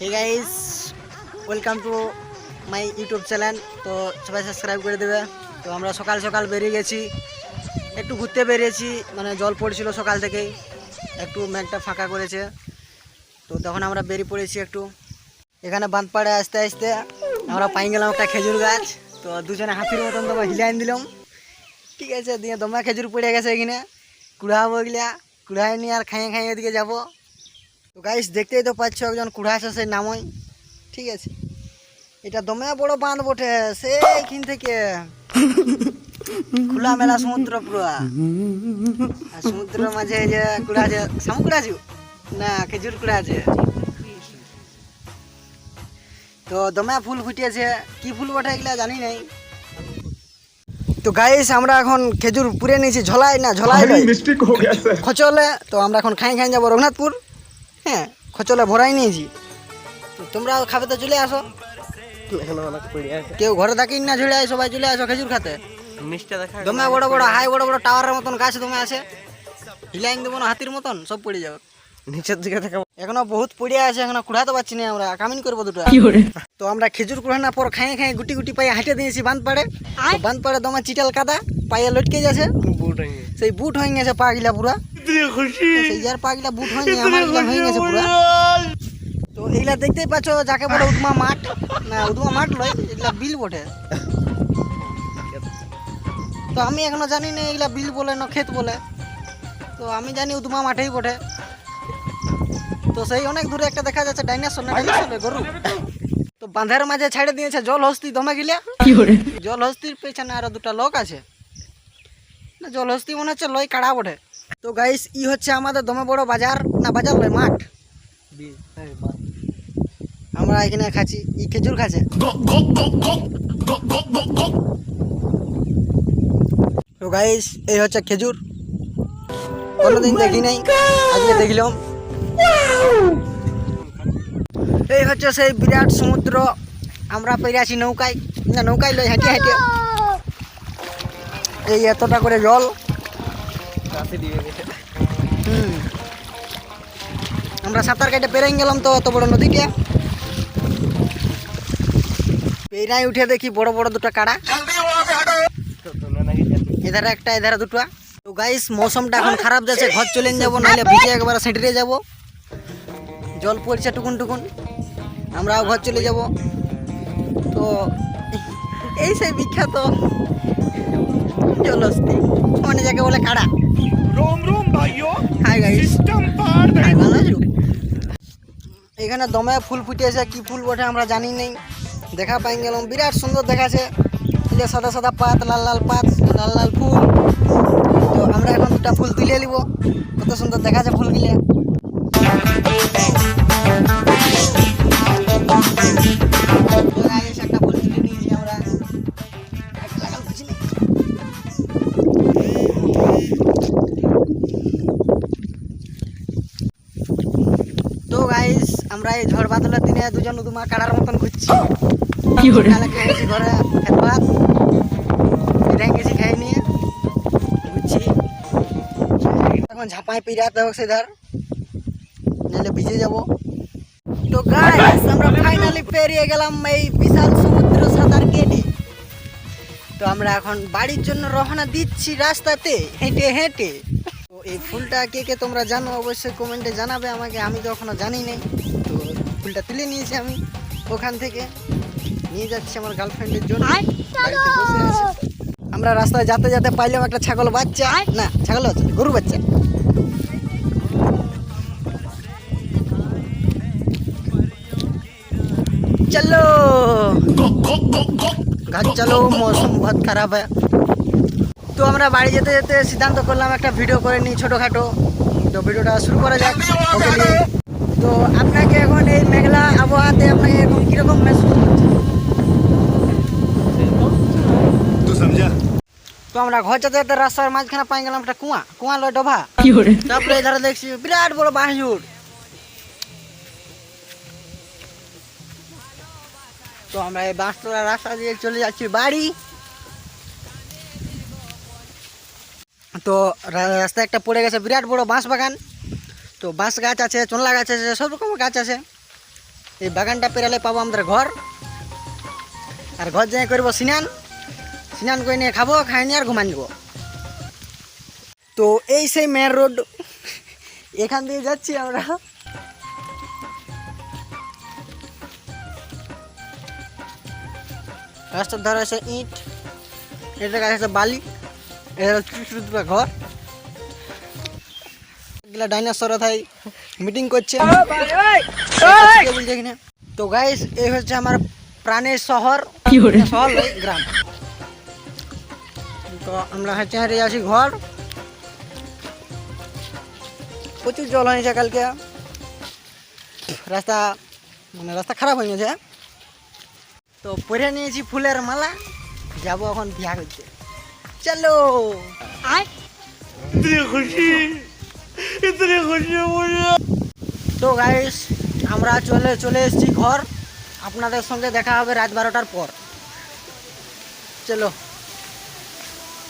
Hey guys welcome to my YouTube channel তো সবাই subscribe করে দেবে। তো আমরা সকাল সকাল বেরিয়ে গেছি। একটু ঘুরতে বেরিয়েছি। মানে জল পড়ছিল সকাল থেকেই। একটু মেঘটা ফাঁকা করেছে। তো তখন আমরা বেরিয়ে পড়েছি একটু। এখানে বাঁধপাড়ে আসতে আসতে আমরা পাই গেলাম একটা খেজুর গাছ। তো দুজনে হাতির মতন তোমার হিলাইন দিলাম। ঠিক আছে, দিয়ে তোমার খেজুর পড়ে গেছে এখানে। কুড়াবো এগুলা। কুড়াই নিয়ে আর খাইয়ে খাইয়ে এদিকে যাব। তো গাইস দেখতেই তো পাচ্ছ একজন কুড়াস আছে নামই। ঠিক আছে। এটা দমে বড় বাঁধ বটে সেইখিন থেকে। খোলা মেলা সমুদ্র পুরা। আর সমুদ্রের মাঝে যে কুড়া আছে শামু কুড়া আছে? না খেজুর কুড়া আছে। তো দমে ফুল ফুটিয়েছে। কি ফুল বটে এগুলা জানি নাই। তো গাইস আমরা এখন খেজুর পুড়ে নিয়েছি ঝলাই না ঝলাই খচলে তো আমরা এখন খাই খাই যাব রঘুনাথপুর। হ্যাঁ খচলে ভরাই নিয়েছি। তো তোমরাও খাবে তো চলে আসো। কেউ ঘরে থাকি না ঝুলে আয় সবাই চলে আসো খেজুর খাতে। দমে বড় বড় হাই বড় বড় টাওয়ারের মতন গাছ দমে আছে। হিলাইন দেবো না হাতির মতন সব পড়ে যাবে। নিচের দিকে থেকে এখনও বহুত পড়ে আছে এখনও কুড়াতে পারছি না আমরা কামিন করব দুটো। তো আমরা খেজুর কুড়ানোর পর খাই খাই গুটি গুটি পায়ে হাঁটে দিয়েছি বাঁধ পাড়ে বাঁধ পাড়ে দমে চিটাল কাদা পায়ে লটকে যাচ্ছে সেই বুট হয়ে গেছে পা গিলা পুরা। সেই যার পা বুট আমার গিলা হয়ে গেছে পুরা। তো এইগুলা দেখতেই পাচ্ছ যাকে বলে উদমা মাঠ। না উদমা মাঠ লয় এগুলা বিল বটে। তো আমি এখনও জানি না এগুলা বিল বলে না ক্ষেত বলে। তো আমি জানি উদমা মাঠেই বটে। তো সেই অনেক দূরে একটা দেখা যাচ্ছে ডাইনোসর না ডাইনোসর গরু। তো বাঁধের মাঝে ছেড়ে দিয়েছে জল হস্তি দমে গিলে। জল হস্তির পেছনে আরও দুটা লোক আছে। না জল হস্তি মনে হচ্ছে লয় কাড়া বটে। তো গাইস ই হচ্ছে আমাদের দমে বড় বাজার। না বাজার লয় মাঠ। আমরা এখানে খাচ্ছি। ই খেজুর খাচ্ছে। তো গাইস এই হচ্ছে খেজুর। কোনোদিন দেখি নাই। আজকে দেখলাম। এই হচ্ছে সেই বিরাট সমুদ্র। আমরা পেরে আছি নৌকায়। না নৌকায় লই হেঁটে হেঁটে এই এতটা করে জল। আমরা সাঁতার কেটে পেরাই গেলাম তো অত বড় নদীটা পেরাই উঠে দেখি বড় বড় দুটো কাড়া। এধারে একটা, এধারে দুটো। তো গাইস মৌসুমটা এখন খারাপ যাচ্ছে, ঘর চলে যাব, নাহলে ভিজে একবার সেঁটে যাব। জল পড়ছে টুকুন টুকুন। আমরাও ঘর চলে যাব। তো এই সেই বিখ্যাত জলস্তি মানে যাকে বলে কাড়া। এখানে দমে ফুল ফুটেছে কি ফুল বটে আমরা জানি নেই। দেখা পাই গেলাম বিরাট সুন্দর দেখাছে। যে সাদা সাদা পাত লাল লাল পাত লাল লাল ফুল। তো আমরা এখন দুটা ফুল তুলে নিব। কত সুন্দর দেখাছে ফুলগুলো আমরা এই ঝড় বাদলের দিনে দুজন উদুমা কাড়ার মতন ঘুরছি। ঘরে ভাত গেছি খেয়ে নিয়ে। ঘুরছি। এখন ঝাপাই পিরাতে হোক সেধার নাহলে ভিজে যাব। তো গাইস আমরা ফাইনালি পেরিয়ে গেলাম এই বিশাল সমুদ্র সাঁতার কেটে। তো আমরা এখন বাড়ির জন্য রওনা দিচ্ছি রাস্তাতে। হেঁটে হেঁটে। তো এই ফুলটা কে কে তোমরা জানো অবশ্যই কমেন্টে জানাবে আমাকে। আমি তো এখনও জানি নাই। ফুলটা তুলে নিয়েছি আমি ওখান থেকে। নিয়ে যাচ্ছি আমার গার্লফ্রেন্ডের জন্য। বাড়িতে বসে আমরা রাস্তায় যাতে যাতে পাইলাম একটা ছাগল বাচ্চা। না ছাগল বাচ্চা গরু বাচ্চা। চলো! ঘর চলো মৌসুম বহুত খারাপ হয়। তো আমরা বাড়ি যেতে যেতে সিদ্ধান্ত করলাম একটা ভিডিও করে নিই ছোটোখাটো। তো ভিডিওটা শুরু করা যাক। তো আপনাকে এখন এই মেঘলা আবহাওয়াতে আপনাকে এখন কীরকম মেসেজ তো আমরা ঘর যেতে যেতে রাস্তার মাঝখানে পাই গেলাম একটা কুয়া কুয়া লয় ডোভা। তারপরে এধারে দেখছি বিরাট বড় বাহিউর তো আমরা এই বাঁশতলা রাস্তা দিয়ে চলে যাচ্ছি বাড়ি। তো রাস্তায় একটা পড়ে গেছে বিরাট বড় বাঁশ বাগান তো বাঁশ গাছ আছে চনলা গাছ আছে, সব রকম গাছ আছে। এই বাগানটা পেরালে পাবো আমাদের ঘর। আর ঘর যাই করব স্নান। স্নান করে নিয়ে খাব, খাই নিয়ে আর ঘুমান যাব তো এই সেই মেন রোড এখান দিয়ে যাচ্ছি আমরা। রাস্তার ধারে আছে ইট, এটার কাছে আছে বালি দুটো ঘর। এগুলা ডাইনোসর থাই মিটিং করছে। বলছে কিনা। তো গাইস এই হচ্ছে আমার প্রাণের শহর। শহর গ্রাম। তো আমরা হেঁটে হেঁটে আসি ঘর। প্রচুর জল হয়েছে কালকে। রাস্তা মানে রাস্তা খারাপ হয়ে গেছে। তো পরে নিয়েছি ফুলের মালা। যাব এখন বিয়া করছে চলো। আয়। খুশি? ভিতরে তো গাইস আমরা চলে চলে এসেছি ঘর। আপনাদের সঙ্গে দেখা হবে রাত বারোটার পর। চলো।